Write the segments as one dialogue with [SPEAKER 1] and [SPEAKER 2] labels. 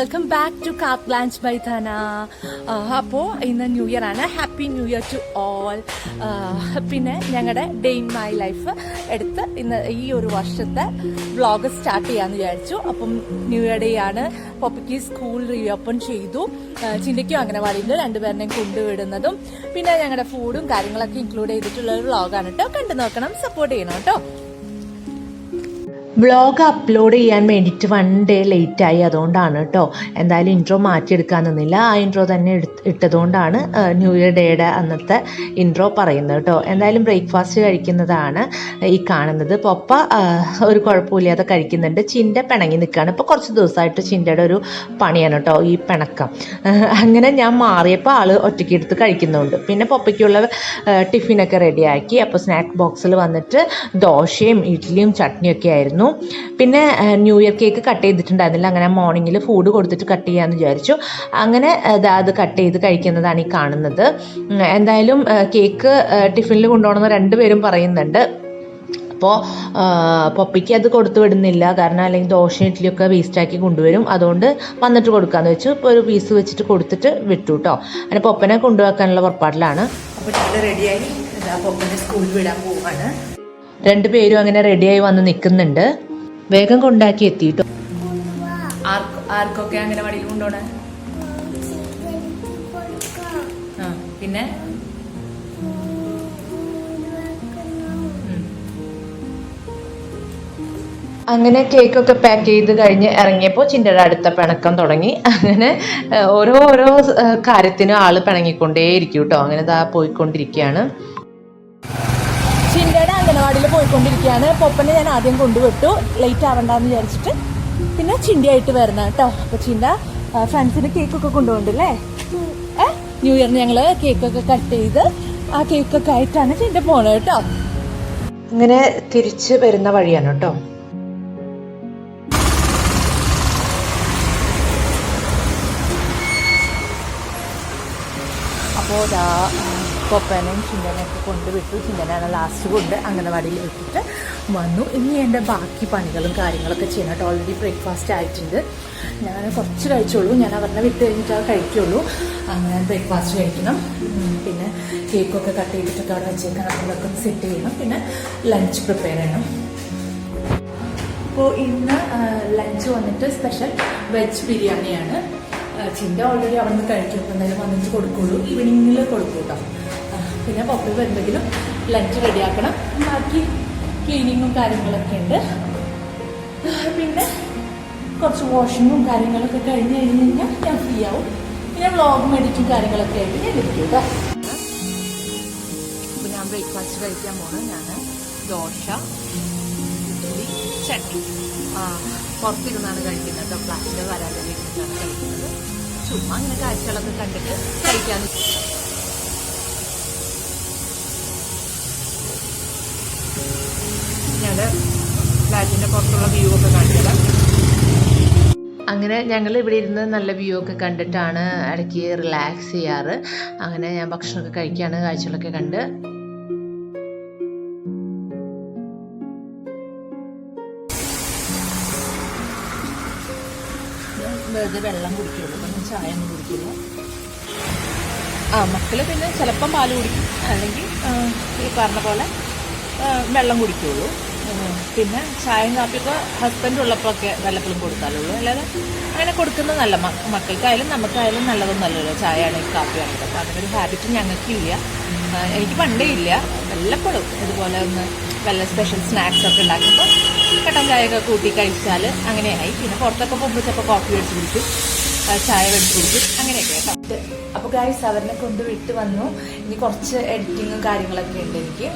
[SPEAKER 1] Welcome back to cap land by Dhana അപ്പോൾ ഇന്ന് new year ആണ്. Happy new year to all പിന്നെ ഞങ്ങളുടെ ഡേ ഇൻ മൈ ലൈഫ് എടുത്ത് ഇന്ന് ഈ ഒരു വർഷത്തെ വ്ളോഗ് സ്റ്റാർട്ട് ചെയ്യാമെന്ന് വിചാരിച്ചു. അപ്പം ന്യൂ ഇയർ ഡേ ആണ്. പൊപ്പയ്ക്ക് സ്കൂൾ റീഓപ്പൺ ചെയ്തു. ചിന്തിക്കും ചിന്തയ്ക്കും അംഗനവാടിയിൽ രണ്ടുപേരുടെയും കൊണ്ടുവിടുന്നതും. പിന്നെ ഞങ്ങളുടെ ഫുഡും കാര്യങ്ങളൊക്കെ ഇൻക്ലൂഡ് ചെയ്തിട്ടുള്ള ഒരു വ്ളോഗാണ് കേട്ടോ കണ്ടു നോക്കണം. സപ്പോർട്ട് ചെയ്യണം കേട്ടോ
[SPEAKER 2] വ്ളോഗ് അപ്ലോഡ് ചെയ്യാൻ വേണ്ടിയിട്ട് വൺ ഡേ ലേറ്റ് ആയി. അതുകൊണ്ടാണ് കേട്ടോ എന്തായാലും ഇൻട്രോ മാറ്റിയെടുക്കാൻ നിന്നില്ല. ആ ഇൻട്രോ തന്നെ ഇട്ടതുകൊണ്ടാണ് ന്യൂ ഇയർ ഡേയുടെ അന്നത്തെ ഇൻട്രോ പറയുന്നത് കേട്ടോ എന്തായാലും ബ്രേക്ക്ഫാസ്റ്റ് കഴിക്കുന്നതാണ് ഈ കാണുന്നത്. പൊപ്പ ഒരു കുഴപ്പമില്ലാതെ കഴിക്കുന്നുണ്ട്. ചിന്റെ പിണങ്ങി നിൽക്കുകയാണ്. ഇപ്പോൾ കുറച്ച് ദിവസമായിട്ട് ചിന്തയുടെ ഒരു പണിയാണ് കേട്ടോ ഈ പിണക്കം. അങ്ങനെ ഞാൻ മാറിയപ്പോൾ ആൾ ഒറ്റയ്ക്ക് എടുത്ത് കഴിക്കുന്നുണ്ട്. പിന്നെ പൊപ്പയ്ക്കുള്ള ടിഫിനൊക്കെ റെഡിയാക്കി അപ്പോൾ സ്നാക്ക് ബോക്സിൽ വന്നിട്ട് ദോശയും ഇഡ്ഡലിയും ചട്നിയൊക്കെ ആയിരുന്നു. പിന്നെ ന്യൂ ഇയർ കേക്ക് കട്ട് ചെയ്തിട്ടുണ്ടായിരുന്നില്ല. അങ്ങനെ മോർണിംഗിൽ ഫുഡ് കൊടുത്തിട്ട് കട്ട് ചെയ്യാമെന്ന് വിചാരിച്ചു. അങ്ങനെ അത് കട്ട് ചെയ്ത് കഴിക്കുന്നതാണ് ഈ കാണുന്നത്. എന്തായാലും കേക്ക് ടിഫിനിൽ കൊണ്ടുപോകണമെന്ന് രണ്ടുപേരും പറയുന്നുണ്ട്. അപ്പോൾ പപ്പിക്ക് അത് കൊടുത്തു വിടുന്നില്ല. കാരണം അല്ലെങ്കിൽ ദോശ ഇഡ്ഡലിയൊക്കെ വേസ്റ്റാക്കി കൊണ്ടുവരും. അതുകൊണ്ട് വന്നിട്ട് കൊടുക്കാന്ന് വെച്ചു. ഇപ്പോൾ ഒരു പീസ് വെച്ചിട്ട് കൊടുത്തിട്ട് വിട്ടു കേട്ടോ അങ്ങനെ പൊപ്പനെ കൊണ്ടുവെക്കാനുള്ള പുറപ്പാടിലാണ്.
[SPEAKER 1] അപ്പോൾ റെഡിയായി പൊപ്പനെ സ്കൂളിൽ വിടാൻ പോവാണ്.
[SPEAKER 2] രണ്ടുപേരും അങ്ങനെ റെഡിയായി വന്ന് നിൽക്കുന്നുണ്ട് വേഗം കൊണ്ടാക്കി എത്തിയിട്ടോ
[SPEAKER 1] ആർക്ക് ആർക്കൊക്കെ വടിയിൽ കൊണ്ടുപോണേ? ആ പിന്നെ? അങ്ങനെ
[SPEAKER 2] അങ്ങനെ കേക്കൊക്കെ പാക്ക് ചെയ്ത് കഴിഞ്ഞ് ഇറങ്ങിയപ്പോൾ ചിന്തയുടെ അടുത്ത പിണക്കം തുടങ്ങി. അങ്ങനെ ഓരോ ഓരോ കാര്യത്തിനും ആൾ പിണങ്ങിക്കൊണ്ടേയിരിക്കും കേട്ടോ. അങ്ങനെ ഇതാ പോയിക്കൊണ്ടിരിക്കുകയാണ്.
[SPEAKER 1] അംഗനവാടിയിൽ പോയിക്കൊണ്ടിരിക്കുകയാണ്. പൊപ്പനെ ഞാൻ ആദ്യം കൊണ്ടുവിട്ടു. ലേറ്റ് ആവണ്ടെന്ന് വിചാരിച്ചിട്ട്. പിന്നെ ചിന്തയായിട്ട് വരണം കേട്ടോ. അപ്പൊ ചിന്ത ഫ്രണ്ട്സിന് കേക്കൊക്കെ കൊണ്ടുപോകണ്ടല്ലേ? ഏ? ന്യൂ ഇയറിന് ഞങ്ങൾ കേക്കൊക്കെ കട്ട് ചെയ്ത് ആ കേക്കൊക്കെ ആയിട്ടാണ് ചിന്ത പോണത് കേട്ടോ.
[SPEAKER 2] അങ്ങനെ തിരിച്ച് വരുന്ന വഴിയാണ് കേട്ടോ.
[SPEAKER 1] അപ്പോൾ കൊപ്പനെയും ചിന്തനെയൊക്കെ കൊണ്ടുവിട്ടു. ചിന്തനാണ് ലാസ്റ്റ് കൊണ്ട് അംഗനവാടിയിൽ വിട്ടിട്ട് വന്നു. ഇനി എന്റെ ബാക്കി പണികളും കാര്യങ്ങളൊക്കെ ചെയ്യണം ഓൾറെഡി ബ്രേക്ക്ഫാസ്റ്റ് ആയിട്ടുണ്ട്. ഞാൻ കുറച്ച് കഴിച്ചോളൂ. ഞാൻ അവരുടെ വിട്ട് കഴിഞ്ഞിട്ട് അത് കഴിക്കുള്ളൂ. അങ്ങനെ ബ്രേക്ക്ഫാസ്റ്റ് കഴിക്കണം. പിന്നെ കേക്കൊക്കെ കട്ട് ചെയ്തിട്ടൊക്കെ അവിടെ വെച്ചേക്കണം. അതൊക്കെ ഒന്ന് സെറ്റ് ചെയ്യണം. പിന്നെ ലഞ്ച് പ്രിപ്പയർ ചെയ്യണം. അപ്പോൾ ഇന്ന് ലഞ്ച് വന്നിട്ട് സ്പെഷ്യൽ വെജ് ബിരിയാണിയാണ്. ചിന്ത ഓൾറെഡി അവിടെ നിന്ന് കഴിക്കും. എന്തായാലും വന്നിട്ട് കൊടുക്കുള്ളൂ. ഈവനിങ്ങിൽ കൊടുക്കും കേട്ടോ. ആ, പിന്നെ പുറത്ത് വരുമ്പോഴേക്കും ലഞ്ച് റെഡിയാക്കണം ബാക്കി ക്ലീനിങ്ങും കാര്യങ്ങളൊക്കെ ഉണ്ട്. പിന്നെ കുറച്ച് വാഷിങ്ങും കാര്യങ്ങളൊക്കെ കഴിഞ്ഞ് കഴിഞ്ഞ് കഴിഞ്ഞാൽ ഞാൻ ഫ്രീ ആവും. പിന്നെ വ്ളോഗും എഡിറ്റും കാര്യങ്ങളൊക്കെ ആയിട്ട് ഞാൻ ഇരിക്കും കേട്ടോ ഞാൻ ബ്രേക്ക്ഫാസ്റ്റ് കഴിക്കാൻ പോകണം ഞാൻ ദോശ ഇഡ്ഡലി ചട്നി. പുറത്തിരുന്നാണ് കഴിക്കുന്നത്. കേട്ടോ പ്ലാസ്റ്റിക് വരാതെ കഴിക്കുന്നത്. ചുമ്മാ അങ്ങനെ കാഴ്ചകളൊക്കെ കണ്ടിട്ട് കഴിക്കാൻ ഫ്ലാറ്റിന്റെ പുറത്തുള്ള വ്യൂ ഒക്കെ കാണിച്ചത്.
[SPEAKER 2] അങ്ങനെ ഞങ്ങൾ ഇവിടെ ഇരുന്ന് നല്ല വ്യൂ ഒക്കെ കണ്ടിട്ടാണ് ഇടയ്ക്ക് റിലാക്സ് ചെയ്യാറ്. അങ്ങനെ ഞാൻ ഭക്ഷണമൊക്കെ കഴിക്കുകയാണ് കാഴ്ചകളൊക്കെ കണ്ട്.
[SPEAKER 1] വെറുതെ വെള്ളം കുടിക്കുള്ളൂ. പിന്നെ ചായ ഒന്നും കുടിക്കില്ല. ആ മക്കൾ പിന്നെ ചിലപ്പം പാൽ കുടിക്കും. അല്ലെങ്കിൽ ഈ പറഞ്ഞ പോലെ വെള്ളം കുടിക്കുള്ളൂ. പിന്നെ ചായയും കാപ്പിയൊക്കെ ഹസ്ബൻഡ് ഉള്ളപ്പോഴൊക്കെ വല്ലപ്പോഴും കൊടുത്താലുള്ളൂ. അല്ലാതെ അങ്ങനെ കൊടുക്കുന്നത് നല്ല മക്കൾക്കായാലും നമുക്കായാലും നല്ലതൊന്നല്ലല്ലോ ചായ ആണെങ്കിൽ കാപ്പിയാണെങ്കിൽ അപ്പോൾ അങ്ങനെ ഒരു ഹാബിറ്റ് ഞങ്ങൾക്കില്ല എനിക്ക് പണ്ടേ ഇല്ല. വല്ലപ്പോഴും ഇതുപോലെ ഒന്ന് വല്ല സ്പെഷ്യൽ സ്നാക്സ് ഒക്കെ ഉണ്ടാക്കുമ്പോൾ കട്ടൻ ചായയൊക്കെ കൂട്ടി കഴിച്ചാൽ അങ്ങനെയായി പിന്നെ പുറത്തൊക്കെ പോകുമ്പോൾ ചിലപ്പോൾ കോഫി മേടിച്ച് കുടിക്കും. ചായ മേടിച്ച് കുടിക്കും. അങ്ങനെയൊക്കെ കേട്ടോ അപ്പോൾ ഗായ്സ് അവരെ കൊണ്ട് വിട്ട് വന്നു. ഇനി കുറച്ച് എഡിറ്റിങ്ങും കാര്യങ്ങളൊക്കെ ഉണ്ട് എനിക്ക്.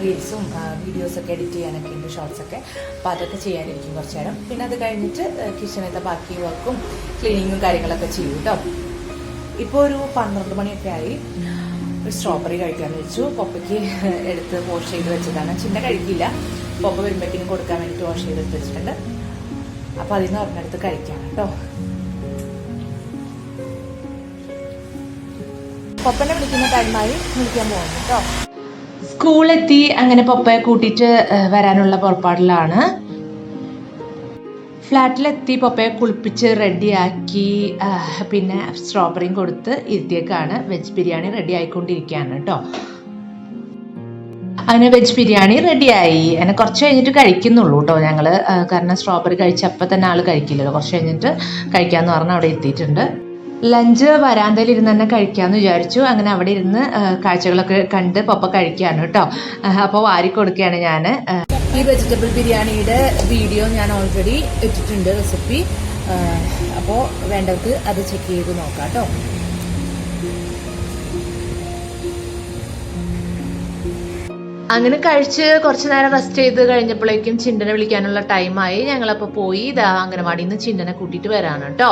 [SPEAKER 1] റീൽസും വീഡിയോസൊക്കെ എഡിറ്റ് ചെയ്യാനൊക്കെ ഉണ്ട് ഷോർട്സൊക്കെ അപ്പോൾ അതൊക്കെ ചെയ്യാനിരിക്കും കുറച്ച് നേരം. പിന്നെ അത് കഴിഞ്ഞിട്ട് കിച്ചണിലത്തെ ബാക്കി വർക്കും ക്ലീനിങ്ങും കാര്യങ്ങളൊക്കെ ചെയ്യും കേട്ടോ ഇപ്പോൾ ഒരു പന്ത്രണ്ട് മണിയൊക്കെ ആയി. ഒരു സ്ട്രോബെറി കഴിക്കാമെന്ന് വെച്ചു. പപ്പയ്ക്ക് എടുത്ത് വാഷ് ചെയ്ത് വെച്ചതാണ്. ചിന്ന കഴിക്കില്ല. പപ്പ വരുമ്പോഴത്തേക്കും കൊടുക്കാൻ വേണ്ടിയിട്ട് വാഷ് ചെയ്ത് എടുത്ത് വെച്ചിട്ടുണ്ട്. അപ്പോൾ അതിൽ നിന്ന് ഒരെണ്ണെടുത്ത് കഴിക്കാം കേട്ടോ പപ്പനെ വിളിക്കുന്ന ടൈമായി വിളിക്കാൻ പോകുന്നു കേട്ടോ
[SPEAKER 2] സ്കൂളെത്തി അങ്ങനെ പപ്പയെ കൂട്ടിയിട്ട് വരാനുള്ള പുറപ്പാടിലാണ്.
[SPEAKER 1] ഫ്ലാറ്റിലെത്തി പപ്പയെ കുളിപ്പിച്ച് റെഡിയാക്കി പിന്നെ സ്ട്രോബെറിയും കൊടുത്ത് ഇരുത്തിയേക്കാണ്. വെജ് ബിരിയാണി റെഡി ആയിക്കൊണ്ടിരിക്കുകയാണ് കേട്ടോ. അങ്ങനെ വെജ് ബിരിയാണി റെഡിയായി. അങ്ങനെ കുറച്ച് കഴിഞ്ഞിട്ട് കഴിക്കുന്നുള്ളൂ കേട്ടോ ഞങ്ങൾ കാരണം സ്ട്രോബെറി കഴിച്ചപ്പോൾ തന്നെ ആൾ കഴിക്കില്ലല്ലോ. കുറച്ച് കഴിഞ്ഞിട്ട് കഴിക്കാമെന്ന് പറഞ്ഞ് അവിടെ എത്തിയിട്ടുണ്ട്. ലഞ്ച് വരാന്തയിൽ ഇരുന്ന് തന്നെ കഴിക്കാമെന്ന് വിചാരിച്ചു. അങ്ങനെ അവിടെ ഇരുന്ന് കാഴ്ചകളൊക്കെ കണ്ട് പപ്പ കഴിക്കുകയാണ് കേട്ടോ. അപ്പോൾ വാരി കൊടുക്കുകയാണ് ഞാൻ
[SPEAKER 2] ഈ വെജിറ്റബിൾ ബിരിയാണിയുടെ വീഡിയോ ഞാൻ ഓൾറെഡി ഇട്ടിട്ടുണ്ട് റെസിപ്പി അപ്പോൾ വേണ്ടവർക്ക് അത് ചെക്ക് ചെയ്ത് നോക്കാം കേട്ടോ.
[SPEAKER 1] അങ്ങനെ കഴിച്ച് കുറച്ച് നേരം റെസ്റ്റ് ചെയ്ത് കഴിഞ്ഞപ്പോഴേക്കും ചിണ്ടനെ വിളിക്കാനുള്ള ടൈമായി ഞങ്ങളപ്പോൾ പോയി ഇതാ അംഗനവാടിയിൽ നിന്ന് ചിണ്ടനെ കൂട്ടിയിട്ട് വരാണ് കേട്ടോ.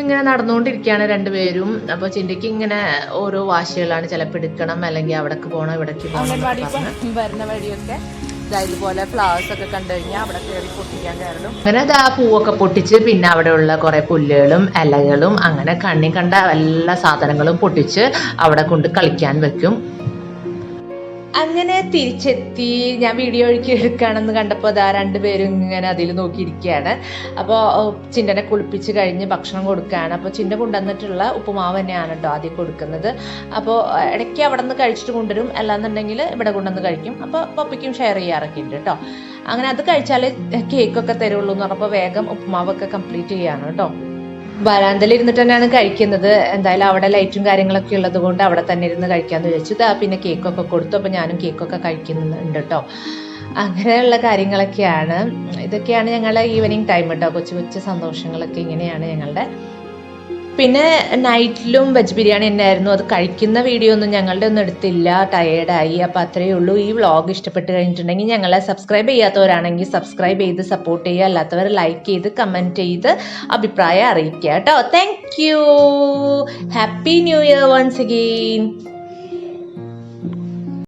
[SPEAKER 1] ഇങ്ങനെ നടന്നുകൊണ്ടിരിക്കുകയാണ് രണ്ടുപേരും. അപ്പോൾ ചിന്തയ്ക്ക് ഇങ്ങനെ ഓരോ വാശികളാണ് ചിലപ്പോൾ എടുക്കണം അല്ലെങ്കിൽ അവിടേക്ക് പോകണം ഇവിടേക്ക് പോകണം.
[SPEAKER 2] വരുന്ന വഴിയൊക്കെ. ഇതുപോലെ ഫ്ലവേഴ്സ് ഒക്കെ കണ്ടു കഴിഞ്ഞാൽ അവിടെ കയറി പൊട്ടിക്കാൻ കയറും
[SPEAKER 1] അങ്ങനെ അത് ആ പൂവൊക്കെ പൊട്ടിച്ച് പിന്നെ അവിടെയുള്ള കുറെ പുല്ലുകളും ഇലകളും അങ്ങനെ കണ്ണി കണ്ട എല്ലാ സാധനങ്ങളും പൊട്ടിച്ച് അവിടെ കൊണ്ട് കളിക്കാൻ വെക്കും. അങ്ങനെ തിരിച്ചെത്തി. ഞാൻ വീഡിയോ ഒഴുക്കി എടുക്കുകയാണെന്ന് കണ്ടപ്പോൾ അതാ രണ്ടുപേരും ഇങ്ങനെ അതിൽ നോക്കിയിരിക്കുകയാണ്. അപ്പോൾ ചിന്തനെ കുളിപ്പിച്ച് കഴിഞ്ഞ് ഭക്ഷണം കൊടുക്കുകയാണ്. അപ്പോൾ ചിന്ത കൊണ്ടുവന്നിട്ടുള്ള ഉപ്പുമാവ് തന്നെയാണ് കേട്ടോ ആദ്യം കൊടുക്കുന്നത്. അപ്പോൾ ഇടയ്ക്ക് അവിടെ നിന്ന് കഴിച്ചിട്ട് കൊണ്ടുവരും. അല്ലാന്നുണ്ടെങ്കിൽ ഇവിടെ കൊണ്ടുവന്ന് കഴിക്കും. അപ്പോൾ പപ്പയ്ക്കും ഷെയർ ചെയ്യാറൊക്കെ ഉണ്ട് കേട്ടോ അങ്ങനെ അത് കഴിച്ചാൽ കേക്കൊക്കെ തരുള്ളൂ എന്ന് പറഞ്ഞപ്പോൾ വേഗം ഉപ്പുമാവൊക്കെ കംപ്ലീറ്റ് ചെയ്യാണ് കേട്ടോ വരാന്തയിൽ ഇരുന്നിട്ട് തന്നെയാണ് കഴിക്കുന്നത്. എന്തായാലും അവിടെ ലൈറ്റും കാര്യങ്ങളൊക്കെ ഉള്ളത് കൊണ്ട് അവിടെ തന്നെ ഇരുന്ന് കഴിക്കാമെന്ന് വിചാരിച്ചു. ഇതാ പിന്നെ കേക്കൊക്കെ കൊടുത്തു. അപ്പോൾ ഞാനും കേക്കൊക്കെ കഴിക്കുന്നുണ്ട് കേട്ടോ. അങ്ങനെയുള്ള കാര്യങ്ങളൊക്കെയാണ്. ഇതൊക്കെയാണ് ഞങ്ങളുടെ ഈവനിങ് ടൈം കേട്ടോ കൊച്ചു കൊച്ചു സന്തോഷങ്ങളൊക്കെ ഇങ്ങനെയാണ് ഞങ്ങളുടെ പിന്നെ നൈറ്റിലും വെജ് ബിരിയാണി തന്നെയായിരുന്നു. അത് കഴിക്കുന്ന വീഡിയോ ഒന്നും ഞങ്ങളുടെ ഒന്നും എടുത്തില്ല. ടയേർഡായി അപ്പോൾ അത്രയേ ഉള്ളൂ. ഈ വ്ളോഗ് ഇഷ്ടപ്പെട്ട് കഴിഞ്ഞിട്ടുണ്ടെങ്കിൽ ഞങ്ങളെ സബ്സ്ക്രൈബ് ചെയ്യാത്തവരാണെങ്കിൽ സബ്സ്ക്രൈബ് ചെയ്ത് സപ്പോർട്ട് ചെയ്യുക. അല്ലാത്തവർ ലൈക്ക് ചെയ്ത് കമന്റ് ചെയ്ത് അഭിപ്രായം അറിയിക്കുക കേട്ടോ. Thank you happy new year once again